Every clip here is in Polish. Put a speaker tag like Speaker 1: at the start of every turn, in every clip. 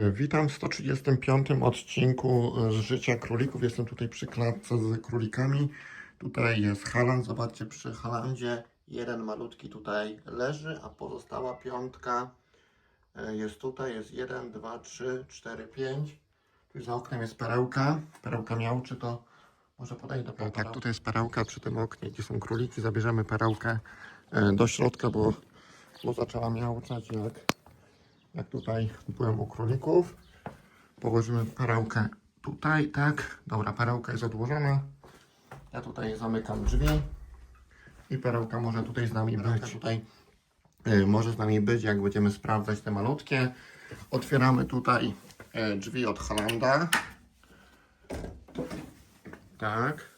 Speaker 1: Witam w 135 odcinku z życia królików. Jestem tutaj przy klatce z królikami. Tutaj jest Halan. Zobaczcie, przy Halandzie jeden malutki tutaj leży, a pozostała piątka e, jest tutaj. Jest 1, 2, 3, 4, 5. Tu za oknem jest perełka. Perełka miałczy, to może podejdę po Tak, tutaj jest perełka przy tym oknie, gdzie są króliki. Zabierzemy perełkę e, do środka, bo, bo zaczęła miauczać jak jak tutaj byłem u królików. Położymy perełkę tutaj, tak. Dobra, perełka jest odłożona. Ja tutaj zamykam drzwi i perełka może tutaj z nami być. Tutaj y, może z nami być, jak będziemy sprawdzać te malutkie. Otwieramy tutaj y, drzwi od Holanda. Tak.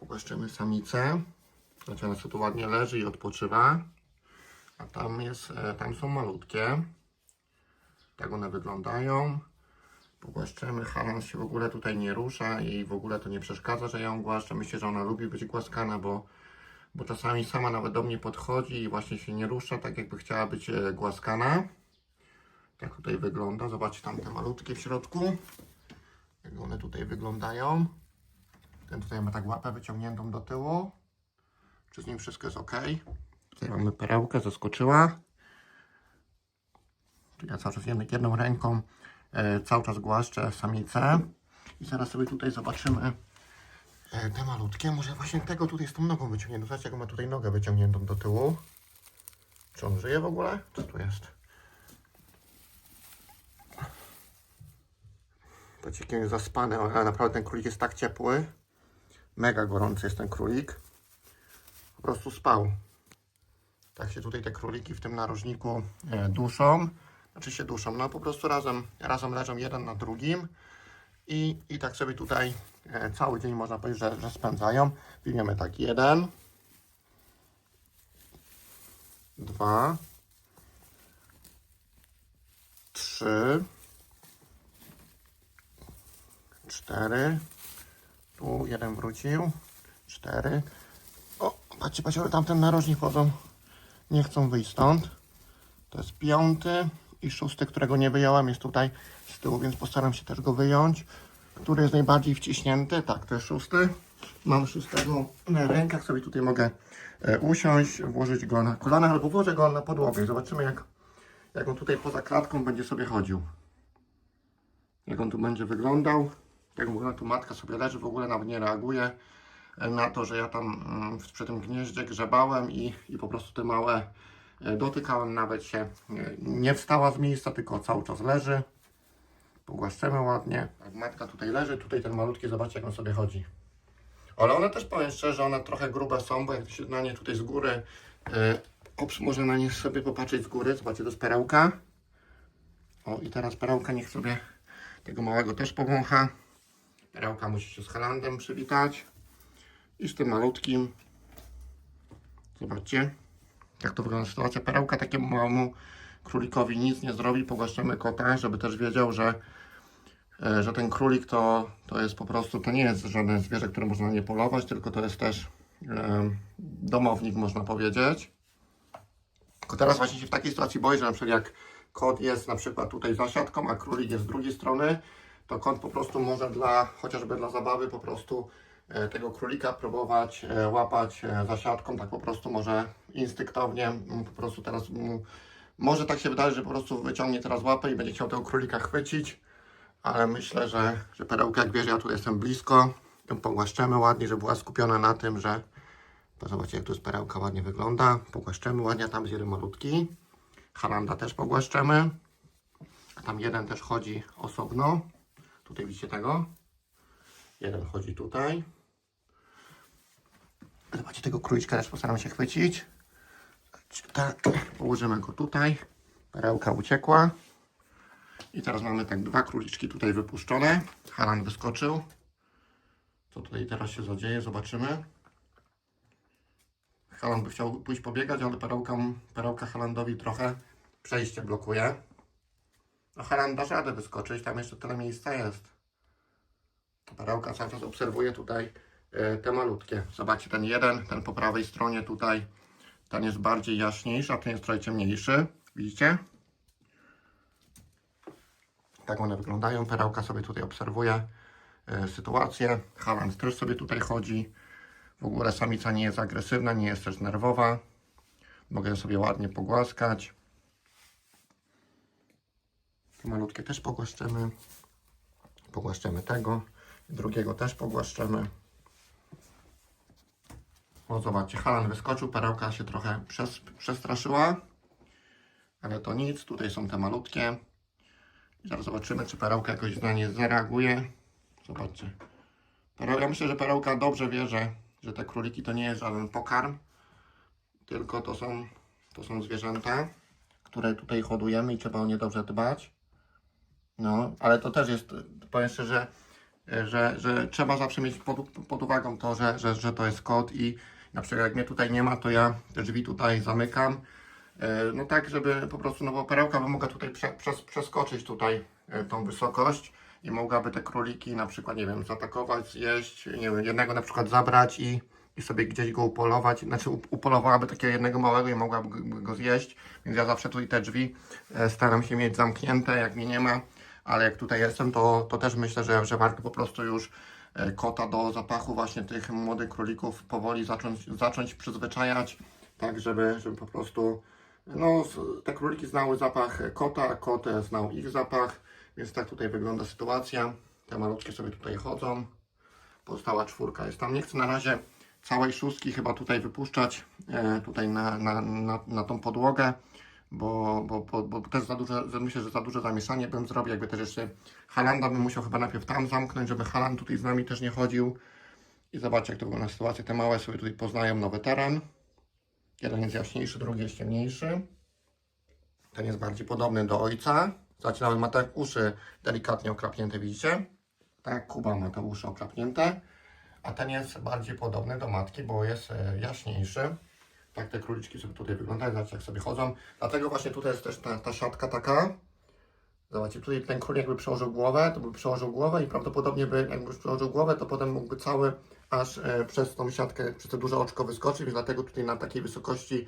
Speaker 1: Pogłaszczymy samicę. Znaczy ona sobie tu ładnie leży i odpoczywa. A tam jest, e, tam są malutkie. Tak one wyglądają. Pogłaszczemy. Halan się w ogóle tutaj nie rusza i w ogóle to nie przeszkadza, że ją głaszczę. Myślę, że ona lubi być głaskana, bo, bo czasami sama nawet do mnie podchodzi i właśnie się nie rusza, tak jakby chciała być e, głaskana. Tak tutaj wygląda. Zobaczcie tam te malutkie w środku. Jak one tutaj wyglądają. Ten tutaj ma tak łapę wyciągniętą do tyłu. Czy z nim wszystko jest ok? Tutaj mamy perełkę, zaskoczyła. Ja cały czas jedną, ręką e, cały czas głaszczę samicę. I zaraz sobie tutaj zobaczymy e, te malutkie. Może właśnie tego tutaj z tą nogą wyciągniętą. Zobaczcie, jaką ma tutaj nogę wyciągniętą do tyłu. Czy on żyje w ogóle? Co tu jest? On jest zaspany, ale naprawdę ten królik jest tak ciepły. Mega gorący jest ten królik. Po prostu spał. Tak się tutaj te króliki w tym narożniku e, duszą. Znaczy się duszą, no po prostu razem, razem leżą jeden na drugim. I, i tak sobie tutaj e, cały dzień można powiedzieć, że, że spędzają. Wyjmiemy tak jeden, dwa, trzy, cztery. Tu jeden wrócił, cztery. O, patrzcie, patrzcie, tamten narożnik chodzą nie chcą wyjść stąd. To jest piąty i szósty, którego nie wyjąłem, jest tutaj z tyłu, więc postaram się też go wyjąć. Który jest najbardziej wciśnięty? Tak, to jest szósty. Mam szóstego na rękach, sobie tutaj mogę e, usiąść, włożyć go na kolana albo włożę go na podłogę. Zobaczymy jak, jak on tutaj poza klatką będzie sobie chodził. Jak on tu będzie wyglądał. Jak mówię, tu matka sobie leży, w ogóle nawet nie reaguje na to, że ja tam mm, przy tym gnieździe grzebałem i, i po prostu te małe e, dotykałem, nawet się e, nie wstała z miejsca, tylko cały czas leży. Pogłaszczemy ładnie. Tak, matka tutaj leży, tutaj ten malutki, zobaczcie jak on sobie chodzi. Ale one też powiem szczerze, one trochę grube są, bo jak się na nie tutaj z góry, yy, ops, można na nie sobie popatrzeć z góry, zobaczcie, to jest perełka. O i teraz perełka niech sobie tego małego też powącha. Perełka musi się z Halandem przywitać. I z tym malutkim. Zobaczcie, jak to wygląda sytuacja. Perełka takiemu małemu królikowi nic nie zrobi. Pogłaszczamy kota, żeby też wiedział, że, e, że ten królik to, to jest po prostu, to nie jest żadne zwierzę, które można nie polować, tylko to jest też e, domownik, można powiedzieć. Tylko teraz właśnie się w takiej sytuacji boję, że na przykład jak kot jest na przykład tutaj za siatką, a królik jest z drugiej strony, to kot po prostu może dla, chociażby dla zabawy po prostu tego królika próbować e, łapać e, za siatką, tak po prostu może instynktownie, mm, po prostu teraz mm, może tak się wydaje, że po prostu wyciągnie teraz łapę i będzie chciał tego królika chwycić, ale myślę, że, że perełka, jak wiesz, ja tu jestem blisko, ją pogłaszczemy ładnie, żeby była skupiona na tym, że zobaczcie, jak tu jest perełka ładnie wygląda, pogłaszczemy ładnie, tam jest jeden malutki, Halanda też pogłaszczemy, a tam jeden też chodzi osobno, tutaj widzicie tego, jeden chodzi tutaj, Zobaczcie, tego króliczka też postaram się chwycić. Tak, położymy go tutaj. Perełka uciekła. I teraz mamy tak dwa króliczki tutaj wypuszczone. Halan wyskoczył. Co tutaj teraz się zadzieje? Zobaczymy. Halan by chciał pójść pobiegać, ale perełka, perełka Halandowi trochę przejście blokuje. No Halan da radę wyskoczyć, tam jeszcze tyle miejsca jest. Perełka cały czas obserwuje tutaj te malutkie. Zobaczcie, ten jeden, ten po prawej stronie tutaj, ten jest bardziej jaśniejszy, a ten jest trochę ciemniejszy. Widzicie? Tak one wyglądają. Perełka sobie tutaj obserwuje e, sytuację. Haland też sobie tutaj chodzi. W ogóle samica nie jest agresywna, nie jest też nerwowa. Mogę sobie ładnie pogłaskać. Te malutkie też pogłaszczemy. Pogłaszczemy tego. Drugiego też pogłaszczemy. O, zobaczcie, Halan wyskoczył, perełka się trochę przes, przestraszyła. Ale to nic, tutaj są te malutkie. I zaraz zobaczymy, czy perełka jakoś na nie zareaguje. Zobaczcie. Pereł, ja myślę, że perełka dobrze wie, że, że te króliki to nie jest żaden pokarm, tylko to są, to są zwierzęta, które tutaj hodujemy i trzeba o nie dobrze dbać. No, ale to też jest, powiem szczerze, że, że trzeba zawsze mieć pod, pod uwagą to, że, że, że to jest kot i na przykład jak mnie tutaj nie ma, to ja te drzwi tutaj zamykam. E, No tak, żeby po prostu, no bo perełka by mogła tutaj prze, przez, przeskoczyć tutaj e, tą wysokość i mogłaby te króliki na przykład, nie wiem, zaatakować, zjeść, nie wiem, jednego na przykład zabrać i, i sobie gdzieś go upolować, znaczy up- upolowałaby takiego jednego małego i mogłaby go- zjeść, więc ja zawsze tutaj te drzwi e, staram się mieć zamknięte, jak mnie nie ma, ale jak tutaj jestem, to, to też myślę, że, że warto po prostu już kota do zapachu właśnie tych młodych królików powoli zacząć, zacząć przyzwyczajać, tak żeby, żeby po prostu no, te króliki znały zapach kota, kot e, znał ich zapach, więc tak tutaj wygląda sytuacja. Te malutkie sobie tutaj chodzą. Pozostała czwórka jest tam. Nie chcę na razie całej szóstki chyba tutaj wypuszczać e, tutaj na, na, na, na tą podłogę, bo, bo, bo, bo też za duże, myślę, że za duże zamieszanie bym zrobił, jakby też jeszcze Halanda bym musiał chyba najpierw tam zamknąć, żeby Haland tutaj z nami też nie chodził. I zobaczcie jak to wygląda sytuacja. Te małe sobie tutaj poznają nowy teren. Jeden jest jaśniejszy, drugi jest ciemniejszy. Ten jest bardziej podobny do ojca. Zobaczcie, nawet ma tak uszy delikatnie okrapnięte, widzicie? Tak Kuba ma te uszy okrapnięte. A ten jest bardziej podobny do matki, bo jest e, jaśniejszy. Tak te króliczki sobie tutaj wyglądają, zobaczcie jak sobie chodzą. Dlatego właśnie tutaj jest też ta, ta siatka taka. Zobaczcie, tutaj ten królik jakby przełożył głowę, to by przełożył głowę i prawdopodobnie by jakby przełożył głowę, to potem mógłby cały aż e, przez tą siatkę, przez to duże oczko wyskoczyć, więc dlatego tutaj na takiej wysokości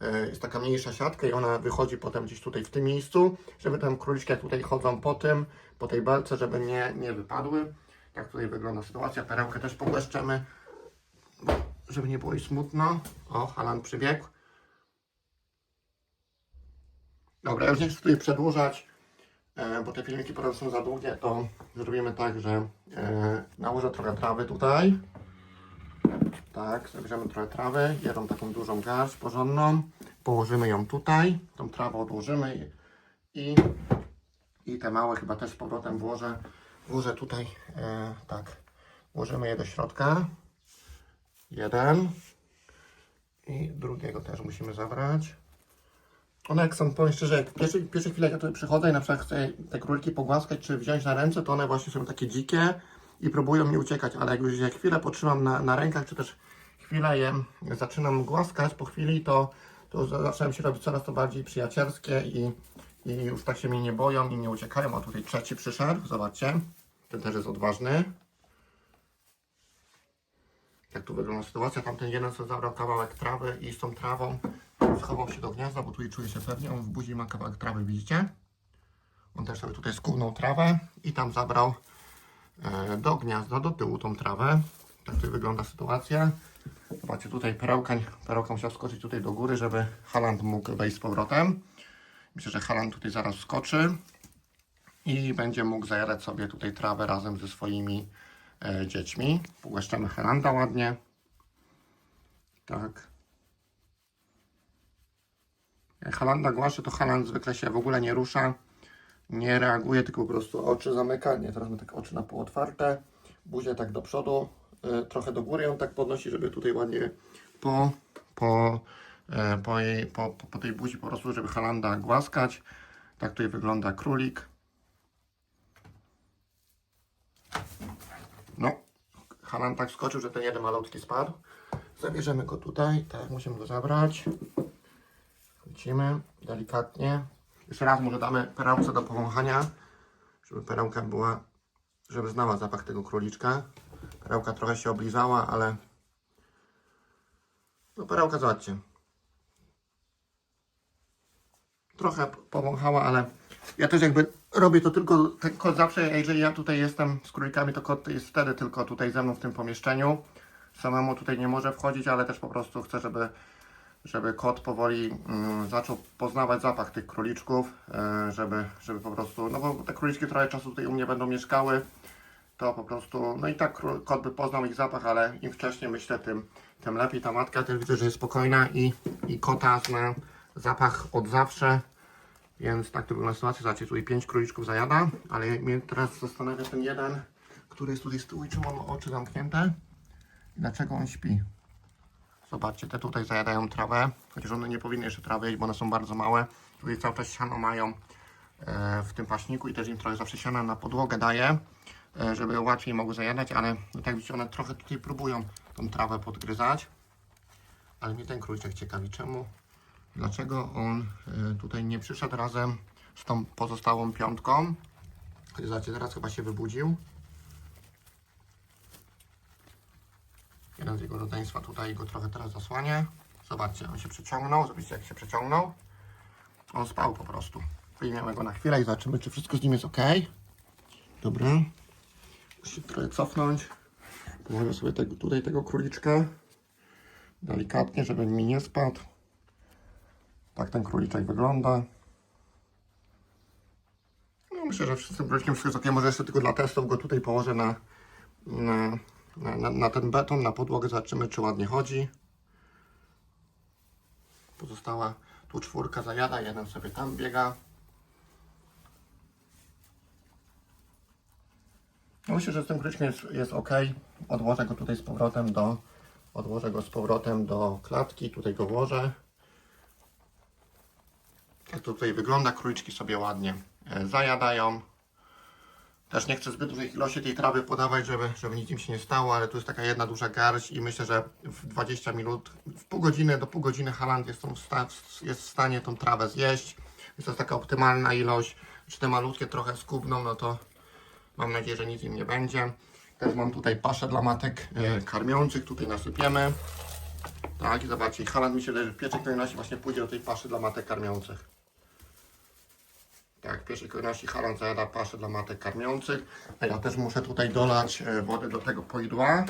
Speaker 1: e, jest taka mniejsza siatka i ona wychodzi potem gdzieś tutaj w tym miejscu, żeby tam króliczki jak tutaj chodzą po tym, po tej belce, żeby nie, nie wypadły. Tak tutaj wygląda sytuacja. Perełkę też pogłeszczemy, bo żeby nie było jej smutno. O, Halan przybiegł. Dobra, już nie chcę tutaj przedłużać, e, bo te filmiki potem są za długie, to zrobimy tak, że e, nałożę trochę trawy tutaj. Tak, zabierzemy trochę trawy, jedną taką dużą garść porządną, położymy ją tutaj, tą trawę odłożymy i, i te małe chyba też z powrotem włożę, włożę tutaj, e, tak, włożymy je do środka. Jeden i drugiego też musimy zabrać. One jak są, powiem szczerze, jak pierwsze, pierwsze chwile jak ja tutaj przychodzę i na przykład chcę te króliki pogłaskać czy wziąć na ręce, to one właśnie są takie dzikie i próbują mi uciekać, ale jak już je chwilę potrzymam na, na rękach, czy też chwilę je zaczynam głaskać po chwili, to, to za- zaczynam się robić coraz to bardziej przyjacielskie i, i już tak się mnie nie boją i nie uciekają. A tutaj trzeci przyszedł, zobaczcie, ten też jest odważny. Jak tu wygląda sytuacja, tamten jeden co zabrał kawałek trawy i z tą trawą schował się do gniazda, bo tutaj czuje się pewnie, on w buzi ma kawałek trawy, widzicie? On też sobie tutaj skównął trawę i tam zabrał e, do gniazda, do tyłu tą trawę. Tak tutaj wygląda sytuacja. Zobaczcie, tutaj perełka, perełka musiał skoczyć tutaj do góry, żeby Haland mógł wejść z powrotem. Myślę, że Haland tutaj zaraz skoczy i będzie mógł zajadać sobie tutaj trawę razem ze swoimi dziećmi. Pogłaszczamy Halanda ładnie. Tak. Jak Halanda głaszy, to Haland zwykle się w ogóle nie rusza, nie reaguje, tylko po prostu oczy zamyka. Nie, teraz ma tak oczy na pół otwarte, buzię tak do przodu, y, trochę do góry ją tak podnosi, żeby tutaj ładnie po, po, e, po, jej, po, po tej buzi po prostu, żeby Halanda głaskać. Tak tutaj wygląda królik. No, Halan tak skoczył, że ten jeden malutki spadł. Zabierzemy go tutaj, tak, musimy go zabrać. Chwycimy delikatnie. Jeszcze raz może damy perełce do powąchania, żeby perełka była, żeby znała zapach tego króliczka. Perełka trochę się oblizała, ale no perełka zobaczcie. Trochę powąchała, ale ja też jakby robię to tylko, tylko zawsze, jeżeli ja tutaj jestem z królikami, to kot jest wtedy tylko tutaj ze mną w tym pomieszczeniu. Samemu tutaj nie może wchodzić, ale też po prostu chcę, żeby, żeby kot powoli mm, zaczął poznawać zapach tych króliczków, e, żeby, żeby po prostu, no bo te króliczki trochę czasu tutaj u mnie będą mieszkały, to po prostu, no i tak kot by poznał ich zapach, ale im wcześniej myślę, tym, tym lepiej. Ta matka też widzę, że jest spokojna i, i kota zna zapach od zawsze. Więc tak to wygląda sytuacja. Zobaczcie, tutaj pięć króliczków zajada, ale mnie teraz zastanawia ten jeden, który jest tutaj z tyłu i czemu on oczy zamknięte. I dlaczego on śpi? Zobaczcie, te tutaj zajadają trawę, chociaż one nie powinny jeszcze trawy jeść, bo one są bardzo małe. Tutaj cały czas siano mają e, w tym paśniku i też im trochę zawsze siana na podłogę daję, e, żeby łatwiej mogły zajadać, ale no tak widzicie, one trochę tutaj próbują tą trawę podgryzać. Ale mnie ten króliczek ciekawi, czemu dlaczego on e, tutaj nie przyszedł razem z tą pozostałą piątką. Zobaczcie, teraz chyba się wybudził. Jeden z jego rodzeństwa tutaj go trochę teraz zasłania. Zobaczcie, on się przeciągnął. Zobaczcie, jak się przeciągnął. On spał po prostu. Wyjmiemy go na chwilę i zobaczymy, czy wszystko z nim jest ok. Dobra. Muszę trochę cofnąć. Położę sobie tego, tutaj tego króliczka. Delikatnie, żeby mi nie spadł. Tak ten króliczek wygląda. No myślę, że z tym króliczkiem wszystko jest ok. Może jeszcze tylko dla testów go tutaj położę na, na, na, na, ten beton, na podłogę. Zobaczymy, czy ładnie chodzi. Pozostała tu czwórka zajada, jeden sobie tam biega. No myślę, że z tym króliczkiem jest, jest ok. Odłożę go tutaj z powrotem do odłożę go z powrotem do klatki, tutaj go włożę. Jak to tutaj wygląda, króliczki sobie ładnie e, zajadają. Też nie chcę zbyt dużej ilości tej trawy podawać, żeby, żeby nic im się nie stało, ale tu jest taka jedna duża garść i myślę, że w 20 minut, w pół godziny do pół godziny Haland jest, jest w stanie tą trawę zjeść. Więc to taka optymalna ilość. Czy te malutkie trochę skubną, no to mam nadzieję, że nic im nie będzie. Też mam tutaj paszę dla matek e, karmiących, tutaj nasypiemy. Tak, i zobaczcie, Haland mi się leży w pierwszej kolejności właśnie pójdzie do tej paszy dla matek karmiących. Tak, w pierwszej kolejności Haland zajada paszę dla matek karmiących. A ja też muszę tutaj dolać e, wody do tego poidła.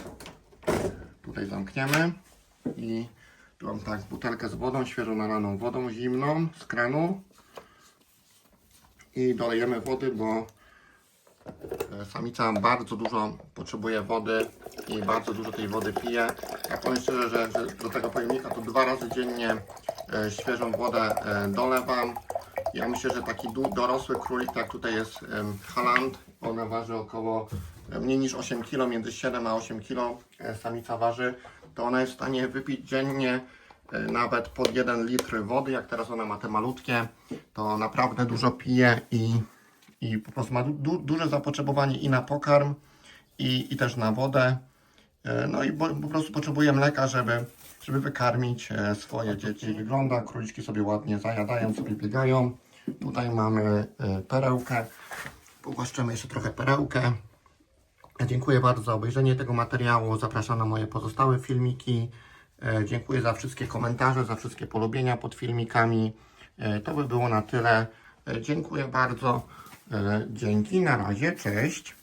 Speaker 1: Tutaj zamkniemy. I tu mam tak butelkę z wodą, świeżo nalaną wodą zimną z kranu. I dolejemy wody, bo E, Samica bardzo dużo potrzebuje wody i bardzo dużo tej wody pije. Ja powiem szczerze, że, że do tego pojemnika to dwa razy dziennie e, świeżą wodę dolewam. Ja myślę, że taki dorosły królik, tak tutaj jest Haland, ona waży około mniej niż 8 kg, między 7 a 8 kg e, samica waży, to ona jest w stanie wypić dziennie e, nawet pod 1 litr wody, jak teraz ona ma te malutkie, to naprawdę dużo pije i i po prostu ma du duże zapotrzebowanie i na pokarm, i, i też na wodę. E, No i bo, po prostu potrzebuje mleka, żeby, żeby wykarmić e, swoje dzieci. Wygląda, króliczki sobie ładnie zajadają, sobie biegają. Tutaj mamy e, perełkę. Pogłaszczymy jeszcze trochę perełkę. Dziękuję bardzo za obejrzenie tego materiału. Zapraszam na moje pozostałe filmiki. Dziękuję za wszystkie komentarze, za wszystkie polubienia pod filmikami. To by było na tyle. Dziękuję bardzo. Dzięki, na razie, cześć.